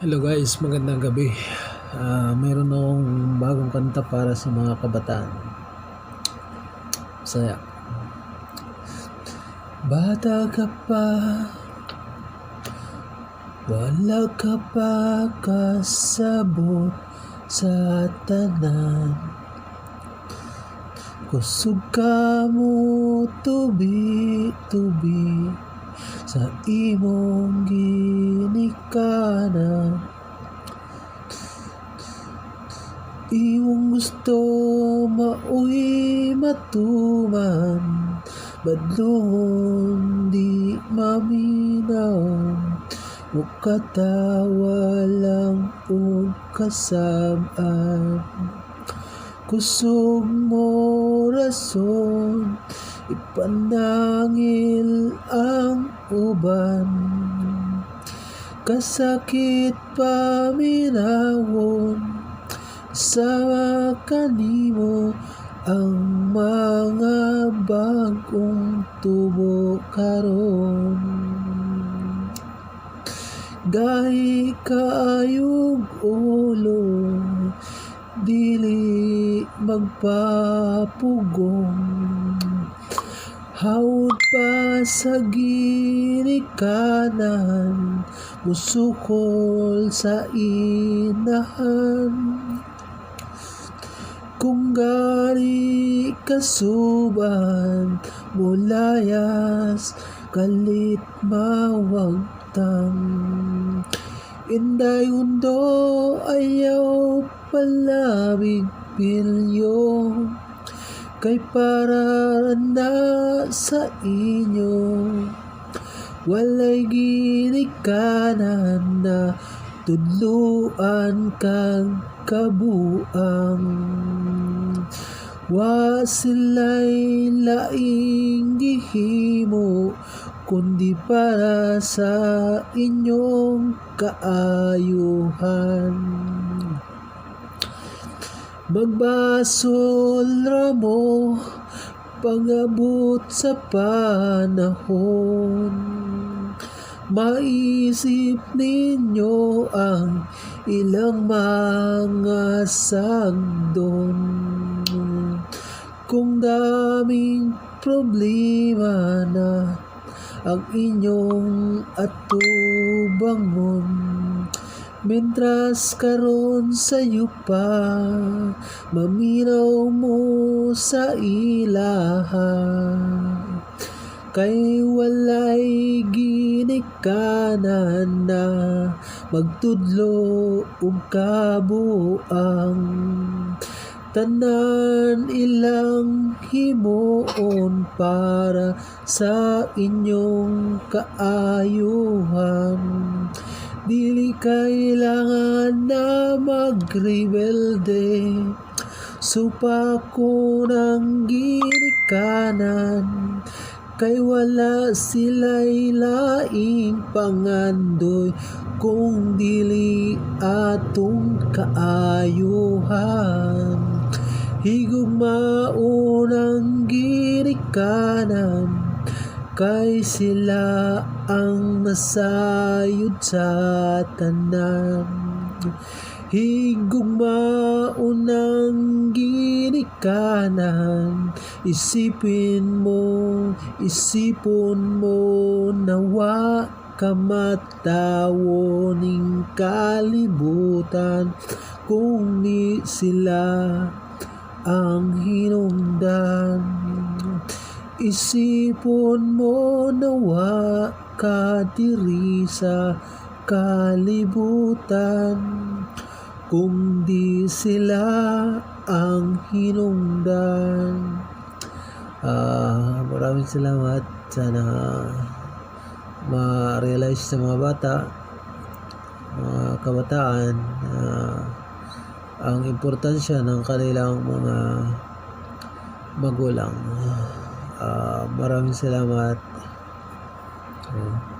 Hello guys, magandang gabi. Ah, meron akong bagong kanta para sa mga kabataan. Saya. Bata ka pa, wala ka pa kasabot sa tanan. Kusog ka mo tubi-tubi sa imong ginikanan. Imong gusto mauwi matuman Badlungon di maminaw Mukatawa lang o kasabaan Kusog mo rason Ipanangil ang uban. Kasakit paminawon sa kanimo ang mga bagong tubo karon. Gahi kaayog ulo dili magpapugong Hawd pa sa ginikanan Musukol sa inahan. Kung gari kasuban Mulayas kalit mawagtang Inday undo ayaw palabig pilyo Kay para na sa inyo. Walay ginikanan na Tudluan kang kabuang. Wa sila'y laing gihimo Kundi para sa inyong kaayuhan Magbasol ra mo pangabot sa panahon. Maisip ninyo ang ilang mga sagdon Kung daming problema na ang inyong atubangon Mentras karon sayo pa Maminaw mo sa ilaha. Kay walay ginikanan na Magtudlo ug kabuang. Tanan ilang himuon para sa inyong kaayuhan Dili kailangan na magrebelde Supa ko ng ginikanan Kay wala sila'y laing pangandoy. Kung dili atong kaayuhan Higugma unang ginikanan Kay sila ang nasayod sa tanan. Higugma unang ginikanan Isipin mo, isipon mo nawa kamatawo ning kalibutan. Kung ni sila ang hinungdan Isipon mo nawa ka diri sa kalibutan. Kung di sila ang hinungdan. Ah, maraming salamat. Sana ma-realize sa mga bata mga kabataan na ang importansya ng kanilang mga magulang. Ah, maraming salamat. Okay.